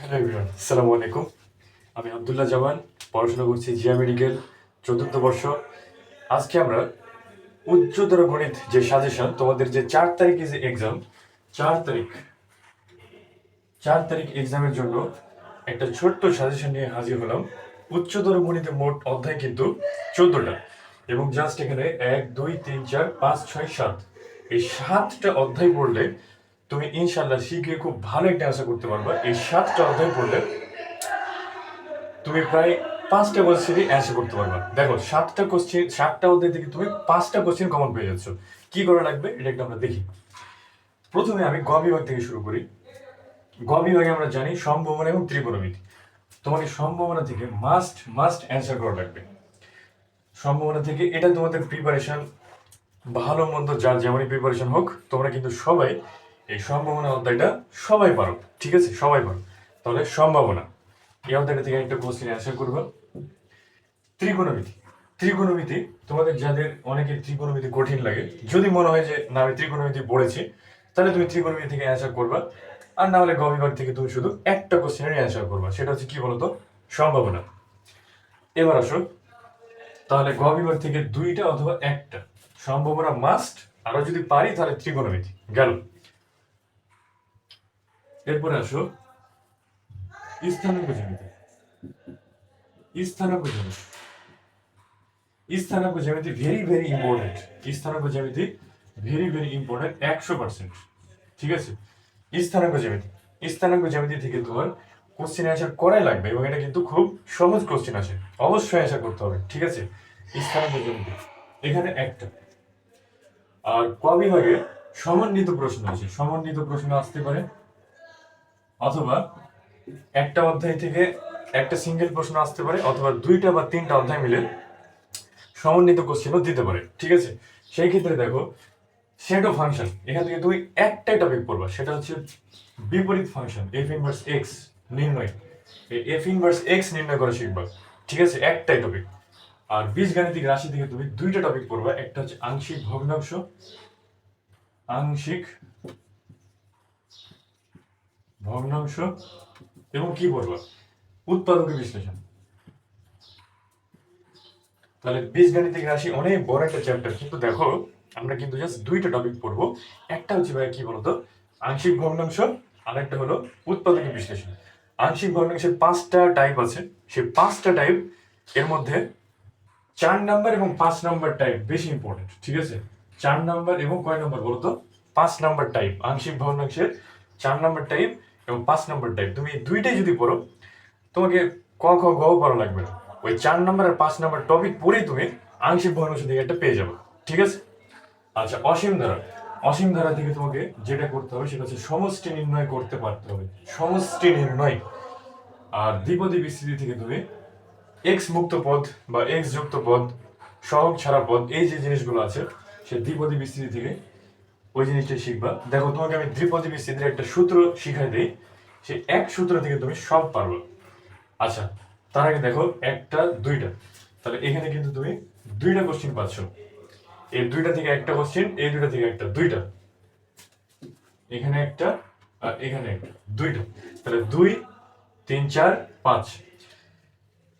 Hello everyone আসসালামু আলাইকুম আমি আবদুল্লাহ জামান, পড়াশোনা করছি জিয়া মেডিকেল, চতুর্থ বর্ষ। আজকে আমরা উচ্চতর গণিত যে সাজেশন তোমাদের যে চার তারিখে যে এক্সাম চার তারিখ চার তারিখ এক্সামের জন্য একটা ছোট্ট সাজেশন নিয়ে হাজির হলাম। উচ্চতর গণিতের মোট অধ্যায় কিন্তু চোদ্দটা। এবং জাস্ট এখানে এক, দুই, তিন, চার, পাঁচ, ছয়, সাত। এই সাতটা অধ্যায় পড়লে তুমি ইনশাল্লাহ শিখে খুব ভালো একটা আশা করতে পারবা। এই সাতটা অধ্যায় পড়লে তুমি প্রায় পাঁচটা কোশ্চেনই অ্যান্সার করতে পারবা। দেখো, সাতটা কোশ্চেন সাতটা অধ্যায় থেকে তুমি পাঁচটা কোশ্চেন কমন পেয়ে যাচ্ছ। কি করা লাগবে? এটা একটু আমরা দেখি। প্রথমে আমি গ বিভাগ থেকে শুরু করি। গ বিভাগে আমরা জানি সম্ভাবনা এবং ত্রিকোণমিতি তোমাকে সম্ভাবনা থেকে মাস্ট মাস্ট অ্যান্সার করা লাগবে। সম্ভাবনা থেকে এটা তোমাদের প্রিপারেশন ভালো মন্দ যার যেমনই প্রিপারেশন হোক, তোমরা কিন্তু সবাই এই সম্ভাবনা অধ্যায়টা সবাই পারো ঠিক আছে? সবাই পারো তাহলে সম্ভাবনা। এই অধ্যায়টা থেকে একটা কোশ্চেন অ্যান্সার করব। ত্রিকোণমিতি। ত্রিকোণমিতি, তোমাদের যাদের অনেকের ত্রিকোণমিতি কঠিন লাগে, যদি মনে হয় যে, না, আমি ত্রিকোণমিতি পড়েছি, তাহলে তুমি ত্রিকোণমিতি থেকে অ্যান্সার করবা। আর না হলে গ বিভাগ থেকে তুমি শুধু একটা কোশ্চেনের অ্যান্সার করবা। সেটা হচ্ছে কি বলতো? সম্ভাবনা। এবার আসো। তাহলে গ বিভাগ থেকে দুইটা অথবা একটা। সম্ভাবনা মাস্ট আরও যদি পারি তাহলে ত্রিকোণমিতি। গেল। এরপরে আসো। স্থানাঙ্ক জ্যামিতি স্থানাঙ্ক জ্যামিতি স্থানাঙ্ক জ্যামিতি ভেরি ভেরি ইম্পর্টেন্ট জ্যামিতি ভেরি পার্সেন্ট ঠিক জ্যামিতি থেকে তোমার কোশ্চেন অ্যান্সার করাই লাগবে এবং এটা কিন্তু খুব সহজ কোশ্চেন আছে অবশ্যই অ্যান্সার করতে হবে। ঠিক আছে? স্থানাঙ্ক জ্যামিতি এখানে একটা। আর ক বিভাগে সমন্বিত প্রশ্ন আছে সমন্বিত প্রশ্ন আসতে পারে অথবা একটা অধ্যায় থেকে একটা সিঙ্গেল প্রশ্ন আসতে পারে, অথবা দুইটা বা তিনটা অধ্যায় মিলে সমন্বিত কোশ্চেনও দিতে পারে, ঠিক আছে? সেই ক্ষেত্রে দেখো সেট অফ ফাংশন এখান থেকে তুমি একটাই টপিক পড়বা, সেটা হচ্ছে বিপরীত ফাংশন এফ ইনভার্স এক্স নির্ণয়। এফ ইনভার্স এক্স নির্ণয় করা শিখবা, ঠিক আছে? একটাই টপিক আর বীজগাণিতিক রাশি থেকে তুমি দুইটা টপিক পড়বা, একটা হচ্ছে আংশিক ভগ্নাংশ, আংশিক ভগ্নাংশ এবং কি পড়বা উৎপাদকের বিশ্লেষণ। তাহলে বীজগাণিতিক রাশি অনেক বড় একটা চ্যাপ্টার কিন্তু দেখো, আমরা কিন্তু জাস্ট দুইটা টপিক পড়ব। একটা হচ্ছে ভাই কি বলতো? আংশিক ভগ্নাংশ আর একটা হলো উৎপাদকের বিশ্লেষণ। আংশিক ভগ্নাংশের পাঁচটা টাইপ আছে। সেই পাঁচটা টাইপের মধ্যে চার নাম্বার এবং পাঁচ নাম্বার টাইপ বেশি ইম্পর্টেন্ট ঠিক আছে? চার নাম্বার এবং কয় নাম্বার বলতো? পাঁচ নাম্বার টাইপ আংশিক ভগ্নাংশের চার নাম্বার টাইপ এবং পাঁচ নাম্বার টাইপ তুমি দুইটাই যদি পড়ো, তোমাকে ক, খ, গ পড়া লাগবে না। ওই চার নম্বর আর পাঁচ নাম্বার টপিক পড়েই তুমি আংশিক ভগ্নাংশ একটা পেয়ে যাবে। ঠিক আছে? আচ্ছা অসীম ধারা। অসীম ধারা থেকে তোমাকে যেটা করতে হবে, সেটা হচ্ছে সমষ্টি নির্ণয় করতে পারতে হবে। সমষ্টি নির্ণয়। আর দ্বিপদী বিস্তৃতি থেকে তুমি এক্স মুক্ত পদ বা এক্স যুক্ত পদ, সহগ ছাড়া পদ, এই যে জিনিসগুলো আছে, সে দ্বিপদী বিস্তৃতি থেকে ওই জিনিসটাই শিখবা। দেখো, তোমাকে আমি দ্বিপদী বিস্তৃতির একটা সূত্র শিখাই দিই। সে এক সূত্র থেকে তুমি সব পারবে। আচ্ছা তার আগে দেখো, একটা, দুইটা। তাহলে এখানে কিন্তু তুমি দুইটা কোশ্চেন পাচ্ছ। এই দুইটা থেকে একটা কোশ্চেন এই দুইটা থেকে একটা, দুইটা। এখানে একটা আর এখানে একটা, দুইটা। তাহলে দুই, তিন, চার, পাঁচ।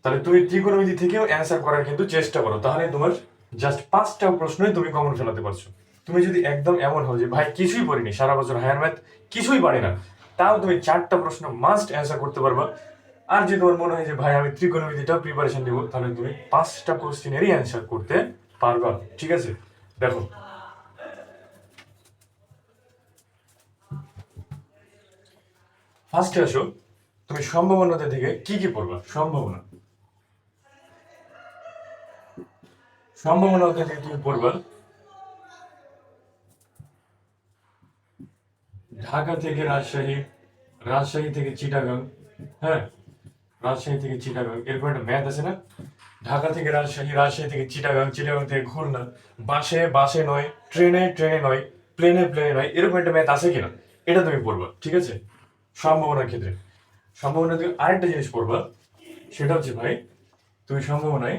তাহলে তুমি ত্রিকোণমিতি থেকেও অ্যান্সার করার কিন্তু চেষ্টা করো। তাহলে তোমার জাস্ট পাঁচটা প্রশ্নই তুমি কমন ফেলাতে পারছ। তুমি যদি একদম এমন হও যে, ভাই, কিছুই পড়িনি সারা বছর হায়ার ম্যাথ কিছুই পারি না তাও তুমি চারটা প্রশ্ন মাস্ট অ্যান্সার করতে পারবা। আর যদি তোমার মনে হয় যে, ভাই, আমি ত্রিকোণমিতিটা প্রিপারেশন দেবো তাহলে তুমি পাঁচটা কোশ্চেনেরই অ্যান্সার করতে পারবা। ঠিক আছে? দেখো। ফার্স্টে আসো। তুমি সম্ভাবনাতে থেকে কি কি পড়বা? সম্ভাবনা। সম্ভাবনা থেকে তুমি পড়বা ঢাকা থেকে রাজশাহী রাজশাহী থেকে চিটাগাং হ্যাঁ রাজশাহী থেকে চিটাগাং, এরপর একটা ম্যাথ আছে না? ঢাকা থেকে রাজশাহী রাজশাহী থেকে চিটাগাং চিটাগাং থেকে খুলনা বাসে বাসে নয়, ট্রেনে ট্রেনে নয়, প্লেনে প্লেনে নয়, এরকম একটা ম্যাথ আছে কিনা? এটা তুমি পড়বা, ঠিক আছে? সম্ভাবনার ক্ষেত্রে। সম্ভাবনা তুমি আরেকটা জিনিস পড়বা, সেটা হচ্ছে ভাই, তুমি সম্ভাবনায়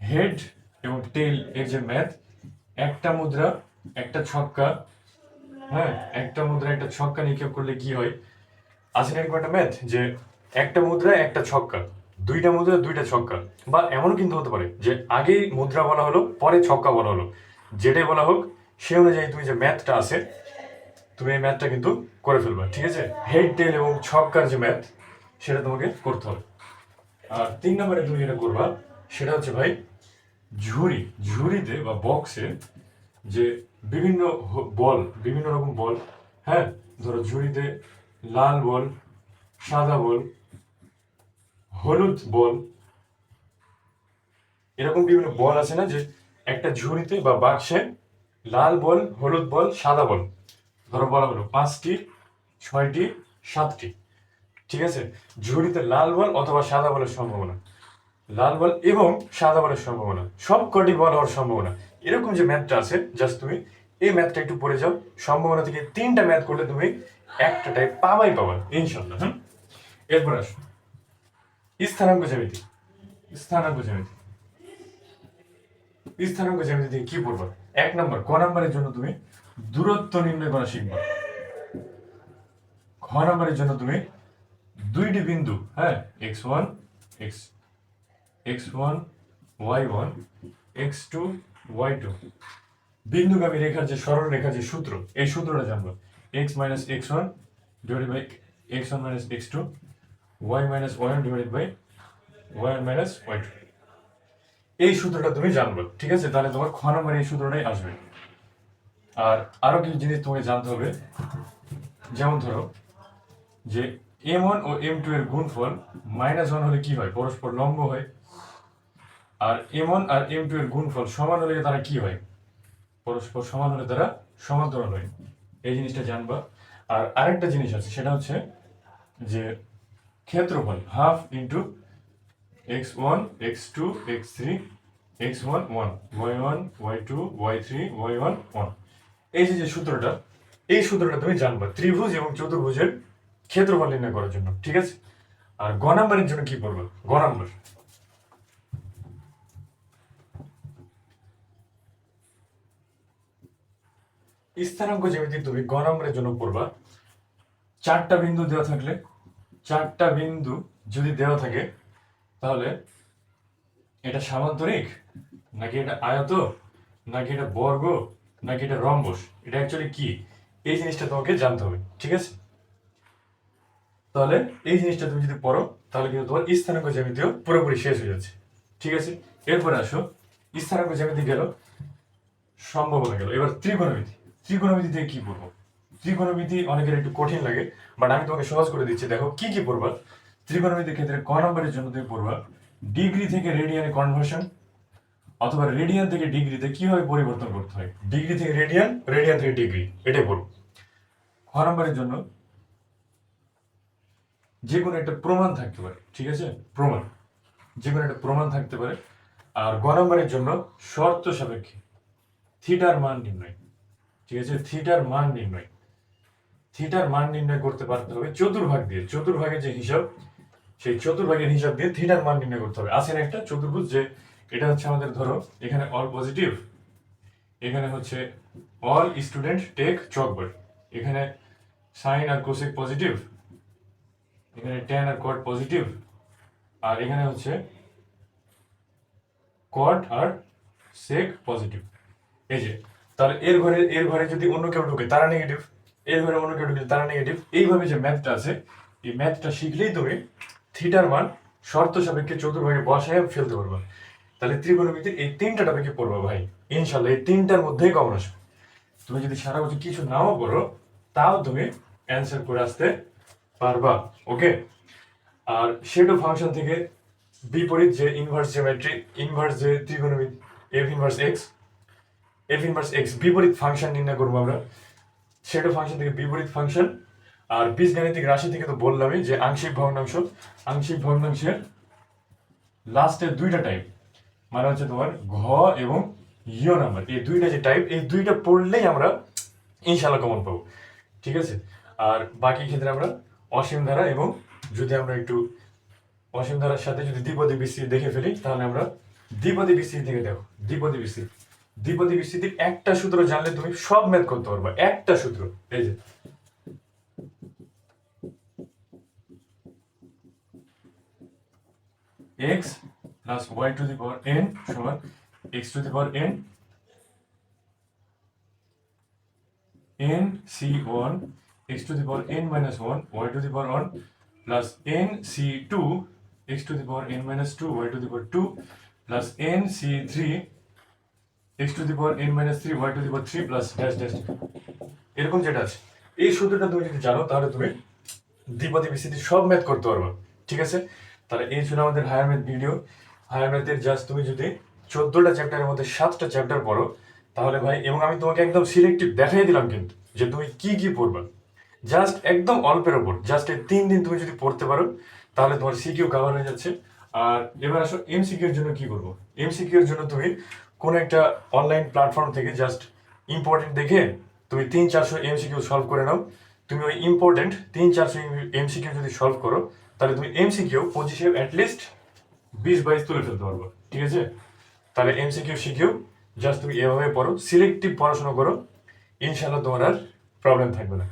হেড এবং টেল এর যে ম্যাথ, একটা মুদ্রা, একটা ছক্কা হ্যাঁ একটা মুদ্রা, একটা ছক্কা নিক্ষেপ করলে কি হয়? আছে না একটা ম্যাথ? যে একটা মুদ্রা, একটা ছক্কা। দুইটা মুদ্রা, দুইটা ছক্কা। বা এমনও কিন্তু হতে পারে যে আগেই মুদ্রা বলা হলো, পরে ছক্কা বলা হলো। যেটাই বলা হোক, সে অনুযায়ী তুমি যে ম্যাথটা আছে, তুমি এই ম্যাথটা কিন্তু করে ফেলবে, ঠিক আছে? হেড টেল এবং ছক্কার যে ম্যাথ, সেটা তোমাকে করতে হবে। আর তিন নম্বরে তুমি যেটা করবা, সেটা হচ্ছে ভাই, ঝুড়ি। ঝুড়িতে বা বক্সে যে বিভিন্ন বল, বিভিন্ন রকম বল হ্যাঁ? ধরো ঝুড়িতে লাল বল, সাদা বল, হলুদ বল, এরকম বিভিন্ন বল আছে না যে একটা ঝুড়িতে বা বাক্সে লাল বল, হলুদ বল, সাদা বল, ধরো বলা হলো পাঁচটি, ছয়টি, সাতটি, ঠিক আছে? ঝুড়িতে লাল বল অথবা সাদা বলের সম্ভাবনা, লাল বল এবং সাদা বলের সম্ভাবনা, সব কটি বল হওয়ার সম্ভাবনা। এরকম যে ম্যাথটা আছে জাস্ট তুমি এই ম্যাথটা একটু পড়ে যাও। সম্ভাবনা থেকে তিনটা ম্যাথ করলে তুমি একটা টাইপ পাবাই পাবা ইনশাল্লাহ হ্যাঁ এরপর আসো স্থানাঙ্ক জ্যামিতি। স্থানাঙ্ক জ্যামিতি। স্থানাঙ্ক জ্যামিতি থেকে কি পড়বা? এক নম্বর, ক নম্বরের জন্য তুমি দূরত্ব নির্ণয় করা শিখবা। খ নম্বরের জন্য তুমি দুইটি বিন্দু হ্যাঁ? X one x x one y one x two y two বিন্দুগামী রেখার যে সরল রেখার যে সূত্র, এই সূত্রটা জানব। X minus X one divided by X one minus X two Y minus Y one divided by Y minus Y two এই সূত্রটা তুমি জানবে, ঠিক আছে? তাহলে তোমার খ নম্বরে এই সূত্রটাই আসবে। আর আরও কিছু জিনিস তোমাকে জানতে হবে। যেমন ধরো, যে এম ওয়ান ও এম টু এর গুণফল মাইনাস ওয়ান হলে কি হয়? পরস্পর লম্ব হয়। আর এম ওয়ান আর এম টু এর গুণফল সমান হলে তারা কি হয়? পরস্পর সমান হলে তারা সমান্তরাল হয়। এই জিনিসটা জানবা। আর আরেকটা জিনিস আছে, সেটা হচ্ছে যে ক্ষেত্রফল half into x one x two x three x one one y one y two y three y one one এই যে যে সূত্রটা, এই সূত্রটা তুমি জানবা, ত্রিভুজ এবং চতুর্ভুজের ক্ষেত্রফল নির্ণয় করার জন্য, ঠিক আছে? আর গ নাম্বারের জন্য কি করবে গ নাম্বার। স্থানাঙ্ক জ্যামিতি তুমি গ নম্বরের জন্য পড়বা, চারটা বিন্দু দেওয়া থাকলে, চারটা বিন্দু যদি দেওয়া থাকে, তাহলে এটা সামান্তরিক? নাকি এটা আয়ত? নাকি এটা বর্গ? নাকি এটা রম্বস? এটা অ্যাকচুয়ালি কি? এই জিনিসটা তোমাকে জানতে হবে, ঠিক আছে? তাহলে এই জিনিসটা তুমি যদি পড়ো, তাহলে কিন্তু তোমার স্থানাঙ্ক জ্যামিতিও পুরোপুরি শেষ হয়ে যাচ্ছে, ঠিক আছে? এরপরে আসো, স্থানাঙ্ক জ্যামিতি গেল, সম্ভাবনা গেল, এবার ত্রিকোণমিতি। ত্রিকোণমিতি থেকে কি পড়ব? ত্রিকোণমিতি অনেকের একটু কঠিন লাগে বাট আমি তোমাকে সহজ করে দিচ্ছি, দেখো কি কি পড়বা? ত্রিকোণমিতির ক্ষেত্রে ক নম্বরের জন্য তুমি পড়বা, ডিগ্রি থেকে রেডিয়ানে কনভার্সন অথবা রেডিয়ান থেকে ডিগ্রিতে কীভাবে পরিবর্তন করতে হয়? ডিগ্রি থেকে রেডিয়ান রেডিয়ান থেকে ডিগ্রি, এটাই পড়ব খ নম্বরের জন্য যে কোনো একটা প্রমাণ থাকতে পারে, ঠিক আছে? প্রমাণ যে কোনো একটা প্রমাণ থাকতে পারে। আর গ নম্বরের জন্য শর্ত সাপেক্ষে থিটার মান নির্ণয়। ঠিক আছে? থিটার মান নির্ণয়। থিটার মান নির্ণয় করতে পারতে হবে চতুর্ভাগ দিয়ে। চতুর্ভাগের যে হিসাব, সেই চতুর্ভাগের হিসাব দিয়ে থিটার মান নির্ণয় করতে হবে। আসেন একটা চতুর্ভুজ যে, এটা হচ্ছে আমাদের ধরো, এখানে অল পজিটিভ এখানে হচ্ছে অল স্টুডেন্ট টেক চকবার এখানে সাইন আর কোসেক পজিটিভ এখানে ট্যান আর কট পজিটিভ আর এখানে হচ্ছে কট আর সেক পজিটিভ এই যে তাহলে এর ঘরে এর ঘরে যদি অন্য কেউ ঢুকে, তারা নেগেটিভ এর ঘরে অন্য কেউ ঢুকে, তারা নেগেটিভ এইভাবে যে ম্যাথটা আছে, এই ম্যাথটা শিখলেই তুমি থিটার মান শর্ত সাপেক্ষে চতুর্ভাগে বসায় ফেলতে পারবা। তাহলে ত্রিকোণমিতির এই তিনটা টপিকে পড়বা ভাই। ইনশাল্লাহ এই তিনটার মধ্যেই কমন আসবে। তুমি যদি সারা বছর কিছু নাও করো তাও তুমি অ্যান্সার করে আসতে পারবা ওকে আর শেডো ফাংশন থেকে বিপরীত যে ইনভার্স জিওমেট্রি ইনভার্স যে ত্রিকোণমিতি f inverse x f inverse x বিপরীত ফাংশন নির্ণয় করব আমরা। সেটা ফাংশন থেকে বিপরীত ফাংশন আর বীজগাণিতিক রাশি থেকে তো বললামই যে আংশিক ভগ্নাংশ। আংশিক ভগ্নাংশের লাস্টের দুইটা টাইপ মানে হচ্ছে তোমার ঘ এবং ইয় নাম্বার এই দুইটা যে টাইপ এই দুইটা পড়লেই আমরা ইনশাল্লাহ কমন পাবো। ঠিক আছে? আর বাকি ক্ষেত্রে আমরা অসীম ধারা এবং যদি আমরা একটু অসীম ধারার সাথে যদি দ্বিপদী বিস্তৃতি দেখে ফেলি, তাহলে আমরা দ্বিপদী বিস্তৃতি থেকে দেখো। দ্বিপদী বিস্তৃতি। দ্বিপদী বিস্তৃতির একটা সূত্র জানলে তুমি সব মেদ করতে পারবে। একটা সূত্র। এই যে। X plus y to the power n সমান x to the power n n C one x to the power n minus one y to the power one plus n C two x to the power n minus two y to the power two plus n C three x to the power n minus 3 y to the power 3 plus dash dash এরকম যেটা আছে। এই সূত্রটা তুমি যদি জানো, তাহলে তুমি দ্বিপদী বিস্তৃতি সব ম্যাথ করতে পারবে। ঠিক আছে? তাহলে এই ছিল আমাদের হায়ার ম্যাথ ভিডিও হায়ার ম্যাথের জাস্ট তুমি যদি চোদ্দটা চ্যাপ্টারের মধ্যে সাতটা চ্যাপ্টার পড়ো, তাহলে ভাই, এবং আমি তোমাকে একদম সিলেক্টিভ দেখাই দিলাম কিন্তু, যে তুমি কি কি পড়বা। জাস্ট একদম অল্পের ওপর জাস্ট এই তিন দিন তুমি যদি পড়তে পারো, তাহলে তোমার সিকিউ কভার হয়ে যাচ্ছে। আর এবার আসো এমসিকিউ এর জন্য কি করব? এমসিকিউ এর জন্য তুমি কোন একটা অনলাইন প্ল্যাটফর্ম থেকে জাস্ট ইম্পর্টেন্ট দেখে তুমি তিন চারশো এমসিকিউ সলভ করে নাও। তুমি ওই ইম্পর্টেন্ট তিন চারশো এমসিকিউ যদি সলভ করো, তাহলে তুমি এমসিকিউ পঁচিশে অ্যাটলিস্ট বিশ বাইশ তুলে ফেলতে পারব, ঠিক আছে? তাহলে এমসিকিউ শিখিও জাস্ট তুমি এভাবে পড়ো। সিলেক্টিভ পড়াশোনা করো ইনশাল্লাহ তোমার আর প্রবলেম থাকবে না।